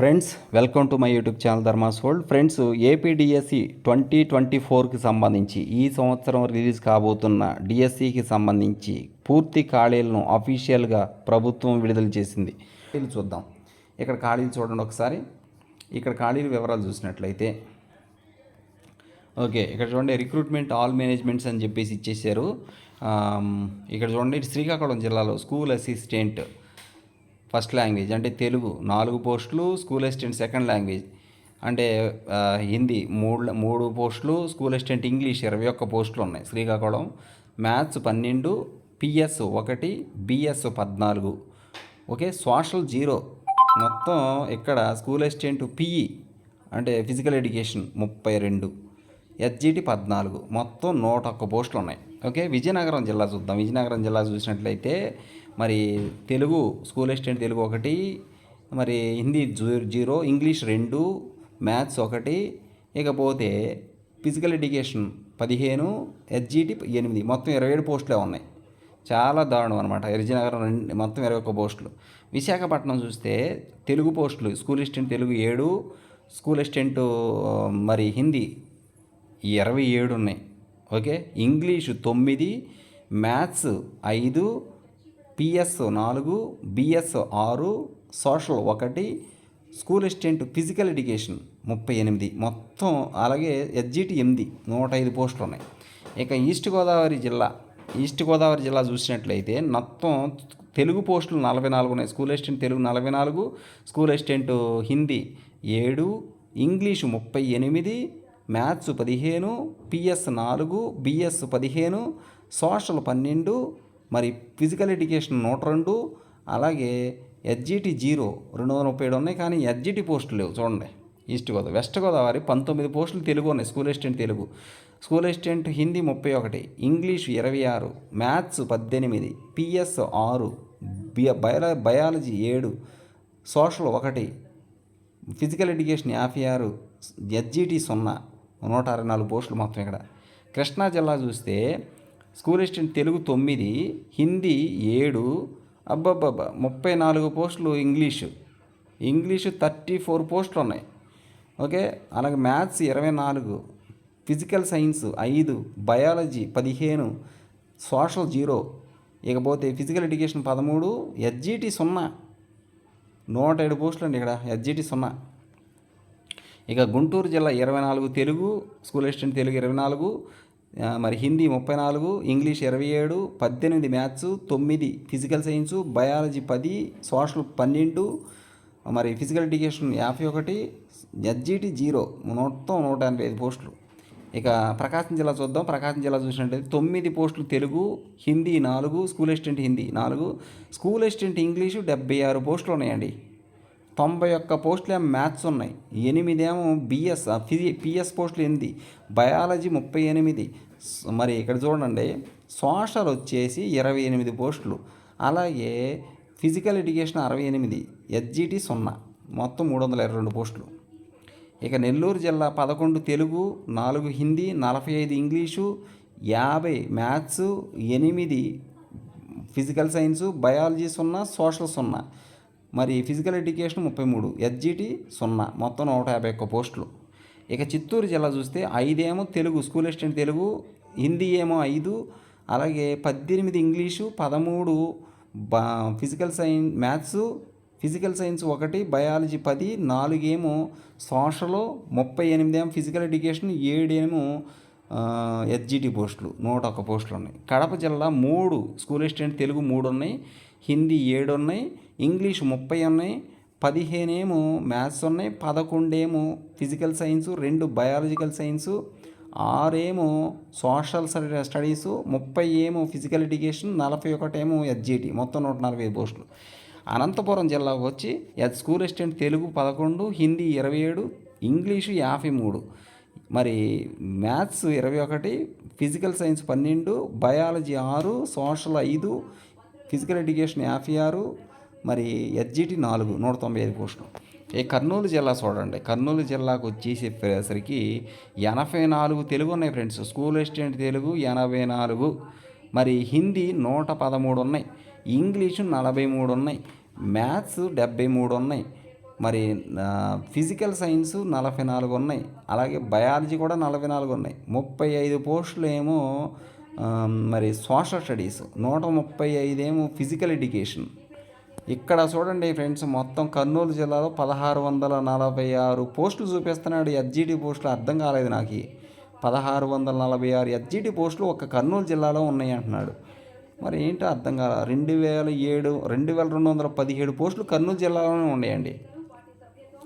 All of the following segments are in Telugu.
Friends welcome to my YouTube channel Dharma's world friends APDSC twenty twenty ఫోర్కి సంబంధించి ఈ సంవత్సరం రిలీజ్ కాబోతున్న డిఎస్సికి సంబంధించి పూర్తి ఖాళీలను అఫీషియల్గా ప్రభుత్వం విడుదల చేసింది. ఖాళీలు చూద్దాం. ఇక్కడ ఖాళీలు చూడండి ఒకసారి. ఇక్కడ ఖాళీల వివరాలు చూసినట్లయితే ఓకే ఇక్కడ చూడండి రిక్రూట్మెంట్ ఆల్ మేనేజ్మెంట్స్ అని చెప్పేసి ఇచ్చేసారు ఇక్కడ చూడండి శ్రీకాకుళం జిల్లాలో స్కూల్ అసిస్టెంట్ ఫస్ట్ లాంగ్వేజ్ అంటే తెలుగు నాలుగు పోస్టులు స్కూల్ అసిస్టెంట్ సెకండ్ లాంగ్వేజ్. అంటే హిందీ మూడు మూడు పోస్టులు స్కూల్ అసిస్టెంట్ ఇంగ్లీష్ ఇరవై ఒక్క పోస్టులు ఉన్నాయి. శ్రీకాకుళం మ్యాథ్స్ పన్నెండు పిఎస్ ఒకటి బిఎస్ పద్నాలుగు. Okay social zero. మొత్తం ఇక్కడ స్కూల్ అసిస్టెంట్ పిఈ అంటే ఫిజికల్ ఎడ్యుకేషన్ ముప్పై రెండు. ఎస్జిటి పద్నాలుగు. మొత్తం నూట ఒక్క పోస్టులు ఉన్నాయి. ఓకే విజయనగరం జిల్లా చూద్దాం. విజయనగరం జిల్లా చూసినట్లయితే మరి తెలుగు స్కూల్ అసిస్టెంట్ తెలుగు ఒకటి మరి హిందీ జూ- జీరో ఇంగ్లీష్ రెండు మ్యాథ్స్ ఒకటి ఇకపోతే ఫిజికల్ ఎడ్యుకేషన్ పదిహేను ఎస్జిటి ఎనిమిది. మొత్తం ఇరవై ఏడు పోస్టులే ఉన్నాయి. చాలా దారుణం అనమాట విజయనగరం రెండు మొత్తం ఇరవై ఒక్క పోస్టులు. విశాఖపట్నం చూస్తే తెలుగు పోస్టులు స్కూల్ అసిస్టెంట్ తెలుగు ఏడు స్కూల్ అసిస్టెంట్ మరి హిందీ ఇరవై ఏడు ఉన్నాయి. ఓకే? ఇంగ్లీషు తొమ్మిది మ్యాథ్స్ ఐదు పిఎస్ నాలుగు బిఎస్ ఆరు సోషల్ ఒకటి స్కూల్ అసిస్టెంట్ ఫిజికల్ ఎడ్యుకేషన్ ముప్పై ఎనిమిది. మొత్తం అలాగే ఎస్జిటి ఎనిమిది నూట ఐదు పోస్టులు ఉన్నాయి. ఇక ఈస్ట్ గోదావరి జిల్లా ఈస్ట్ గోదావరి జిల్లా చూసినట్లయితే మొత్తం తెలుగు పోస్టులు నలభై నాలుగు ఉన్నాయి. స్కూల్ అసిస్టెంట్ తెలుగు నలభై నాలుగు స్కూల్ అసిస్టెంట్ హిందీ ఏడు ఇంగ్లీషు ముప్పై ఎనిమిది మ్యాథ్స్ పదిహేను పిఎస్ నాలుగు బిఎస్ పదిహేను సోషల్ పన్నెండు మరి ఫిజికల్ ఎడ్యుకేషన్ నూట రెండు అలాగే ఎడ్జిటి జీరో రెండు వందల ముప్పై ఏడు ఉన్నాయి కానీ ఎడ్జిటి పోస్టులు లేవు. చూడండి ఈస్ట్ గోదావరి వెస్ట్ గోదావరి పంతొమ్మిది పోస్టులు తెలుగు ఉన్నాయి school assistant Telugu. School assistant Hindi ముప్పై ఒకటి ఇంగ్లీష్ ఇరవై ఆరు మ్యాథ్స్ పద్దెనిమిది పిఎస్ ఆరు బియ బయలా బయాలజీ ఏడు సోషల్ ఒకటి ఫిజికల్ ఎడ్యుకేషన్ యాభై ఆరు ఎస్జిటి సున్నా నూట అరవై నాలుగు పోస్టులు మొత్తం ఇక్కడ. కృష్ణా జిల్లా చూస్తే స్కూల్ అసిస్టెంట్ తెలుగు తొమ్మిది హిందీ ఏడు అబ్బబ్బబ్బా ముప్పై నాలుగు పోస్టులు ఇంగ్లీషు. ఇంగ్లీషు థర్టీ ఫోర్ పోస్టులు ఉన్నాయి ఓకే? అలాగే మ్యాథ్స్ ఇరవై నాలుగు ఫిజికల్ సైన్స్ ఐదు బయాలజీ పదిహేను సోషల్ జీరో. ఇకపోతే ఫిజికల్ ఎడ్యుకేషన్ పదమూడు ఎస్జిటి సున్నా. నూట ఏడు పోస్టులు అండి ఇక్కడ ఎస్జిటి సున్నా. ఇక గుంటూరు జిల్లా ఇరవై నాలుగు తెలుగు స్కూల్ అసిస్టెంట్ తెలుగు ఇరవై నాలుగు మరి హిందీ ముప్పై నాలుగు ఇంగ్లీష్ ఇరవై ఏడు పద్దెనిమిది మ్యాథ్స్ తొమ్మిది ఫిజికల్ సైన్సు బయాలజీ పది సోషల్ పన్నెండు మరి ఫిజికల్ ఎడ్యుకేషన్ యాభై ఒకటి ఎస్జిటి జీరో మొత్తం నూట ఎనభై ఐదు పోస్టులు. ఇక ప్రకాశం జిల్లా చూద్దాం. ప్రకాశం జిల్లా చూసినట్టయితే తొమ్మిది పోస్టులు తెలుగు హిందీ నాలుగు స్కూల్ అసిస్టెంట్ హిందీ నాలుగు స్కూల్ అసిస్టెంట్ ఇంగ్లీషు డెబ్బై ఆరు పోస్టులు ఉన్నాయండి. తొంభై ఒక్క పోస్టులు ఏమో మ్యాథ్స్ ఉన్నాయి. ఎనిమిదేమో బిఎస్ ఫిజి పిఎస్ పోస్టులు ఎనిమిది బయాలజీ ముప్పై ఎనిమిది. మరి ఇక్కడ చూడండి. సోషల్ వచ్చేసి ఇరవై ఎనిమిది పోస్టులు. అలాగే ఫిజికల్ ఎడ్యుకేషన్ అరవై ఎనిమిది ఎస్జిటి సున్నా. మొత్తం మూడు వందల ఇరవై రెండు పోస్టులు. ఇక నెల్లూరు జిల్లా పదకొండు తెలుగు నాలుగు హిందీ నలభై ఐదు ఇంగ్లీషు యాభై మ్యాథ్స్ ఎనిమిది ఫిజికల్ సైన్సు బయాలజీ సున్నా సోషల్ సున్నా. మరి ఫిజికల్ ఎడ్యుకేషన్ ముప్పై మూడు ఎస్జిటి సున్నా మొత్తం నూట యాభై ఒక్క పోస్టులు. ఇక చిత్తూరు జిల్లా చూస్తే ఐదేమో తెలుగు స్కూల్ అసిస్టెంట్ తెలుగు హిందీ ఏమో ఐదు అలాగే పద్దెనిమిది ఇంగ్లీషు పదమూడు బా physical science maths physical science ఒకటి బయాలజీ పది నాలుగేమో సోషల్ ముప్పై ఎనిమిదేమో ఫిజికల్ ఎడ్యుకేషన్ ఏడేమో ఎస్జిటి పోస్టులు నూట ఒక్క పోస్టులు ఉన్నాయి. కడప జిల్లా మూడు స్కూల్ అసిస్టెంట్ తెలుగు మూడు ఉన్నాయి హిందీ ఏడు ఉన్నాయి ఇంగ్లీష్ ముప్పై ఉన్నాయి పదిహేనేమో మ్యాథ్స్ ఉన్నాయి పదకొండేమో ఫిజికల్ సైన్స్ రెండు బయాలజికల్ సైన్సు ఆరేమో సోషల్ స్టడీస్ ముప్పై ఏమో ఫిజికల్ ఎడ్యుకేషన్ నలభై ఒకటేమో ఎస్జిటి మొత్తం నూట నలభై ఐదు పోస్టులు. అనంతపురం జిల్లాకు వచ్చి స్కూల్ అసిస్టెంట్ తెలుగు పదకొండు హిందీ ఇరవై ఏడు ఇంగ్లీషు యాభై మూడు. మరి మ్యాథ్స్ ఇరవై ఒకటి ఫిజికల్ సైన్స్ పన్నెండు బయాలజీ ఆరు సోషల్ ఐదు ఫిజికల్ ఎడ్యుకేషన్ యాభై ఆరు మరి ఎస్జిటి నాలుగు నూట తొంభై ఐదు పోస్టులు ఈ కర్నూలు జిల్లా చూడండి. కర్నూలు జిల్లాకు వచ్చేసేసరికి ఎనభై నాలుగు తెలుగు ఉన్నాయి ఫ్రెండ్స్. స్కూల్ అసిస్టెంట్ తెలుగు ఎనభై నాలుగు. మరి హిందీ నూట పదమూడు ఉన్నాయి. ఇంగ్లీషు నలభై మూడు ఉన్నాయి. మ్యాథ్స్ డెబ్బై మూడు ఉన్నాయి. మరి ఫిజికల్ సైన్స్ నలభై నాలుగు ఉన్నాయి. అలాగే బయాలజీ కూడా నలభై నాలుగు ఉన్నాయి. ముప్పై ఐదు పోస్టులు ఏమో మరి సోషల్ స్టడీస్. నూట ముప్పై ఐదేమో ఫిజికల్ ఎడ్యుకేషన్. ఇక్కడ చూడండి ఫ్రెండ్స్ మొత్తం కర్నూలు జిల్లాలో పదహారు వందల నలభై ఆరు పోస్టులు చూపిస్తున్నాడు ఎస్జిటి పోస్టులు. అర్థం కాలేదు నాకు. పదహారు వందల నలభై ఆరు ఎస్జిటి పోస్టులు ఒక కర్నూలు జిల్లాలో ఉన్నాయి అంటున్నాడు. మరి ఏంటో అర్థం కాలేదు రెండు వేల ఏడు రెండు వేల రెండు వందల పదిహేడు పోస్టులు కర్నూలు జిల్లాలోనే ఉన్నాయండి.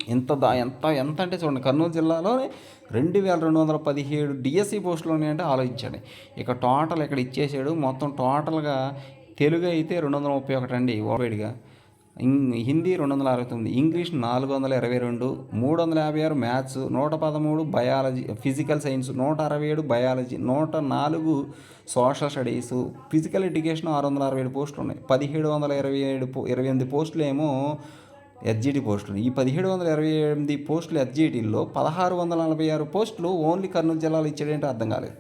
ఎంత దా ఎంత ఎంత అంటే చూడండి కర్నూలు జిల్లాలోనే రెండు వేల రెండు వందల పదిహేడు డిఎస్సి పోస్టులు ఉన్నాయంటే ఆలోచించండి. ఇక టోటల్ ఇక్కడ ఇచ్చేసాడు. మొత్తం టోటల్గా తెలుగు అయితే రెండు వందల ముప్పై ఒకటి అండి ఓపెడ్గా హిందీ రెండు వందల అరవై తొమ్మిది ఇంగ్లీష్ నాలుగు వందల ఇరవై రెండు మూడు వందల యాభై ఆరు మ్యాథ్స్ నూట పదమూడు బయాలజీ ఫిజికల్ సైన్స్ నూట అరవై ఏడు బయాలజీ నూట నాలుగు సోషల్ స్టడీస్ ఫిజికల్ ఎడ్యుకేషన్ ఆరు వందల అరవై ఏడు పోస్టులు ఉన్నాయి. పదిహేడు వందల ఇరవై ఏడు పో- ఇరవై ఎనిమిది పోస్టులు ఏమో ఎస్జిటి పోస్టులు. ఈ పదిహేడు వందల ఇరవై ఎనిమిది పోస్టులు ఎస్జిటిలో పదహారు వందల నలభై ఆరు పోస్టులు ఓన్లీ కర్నూలు జిల్లాలో ఇచ్చాడంటే అర్థం కాలేదు.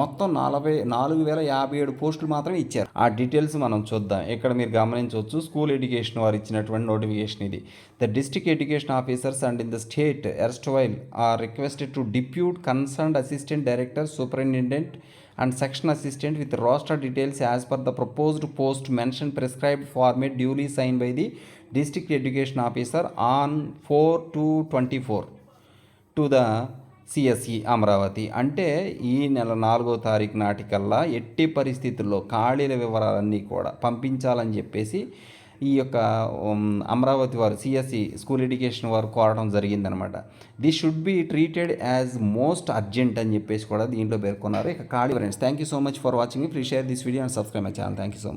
మొత్తం నలభై నాలుగు వేల యాభై ఏడు పోస్టులు మాత్రమే ఇచ్చారు. ఆ డీటెయిల్స్ మనం చూద్దాం. ఇక్కడ మీరు గమనించవచ్చు స్కూల్ ఎడ్యుకేషన్ వారు ఇచ్చినటువంటి నోటిఫికేషన్ ఇది. The district education officers and in the state erstwhile are requested to depute concerned assistant director superintendent and section assistant with roster details as per the proposed post mention prescribed format duly sign by the district education officer on four two twenty four to the CSE Amaravati. అంటే ఈ నెల నాలుగో తారీఖు నాటికల్లా ఎట్టి పరిస్థితుల్లో ఖాళీల వివరాలన్నీ కూడా పంపించాలని చెప్పేసి ఈ యొక్క అమరావతి వారు సిఎస్సి స్కూల్ ఎడ్యుకేషన్ వారు కోరడం జరిగిందనమాట. This should be treated as most urgent అని చెప్పేసి కూడా దీంట్లో పేర్కొన్నారు. ఇక ఖాళీ friends thank you so much for watching please share this video and subscribe my channel thank you so much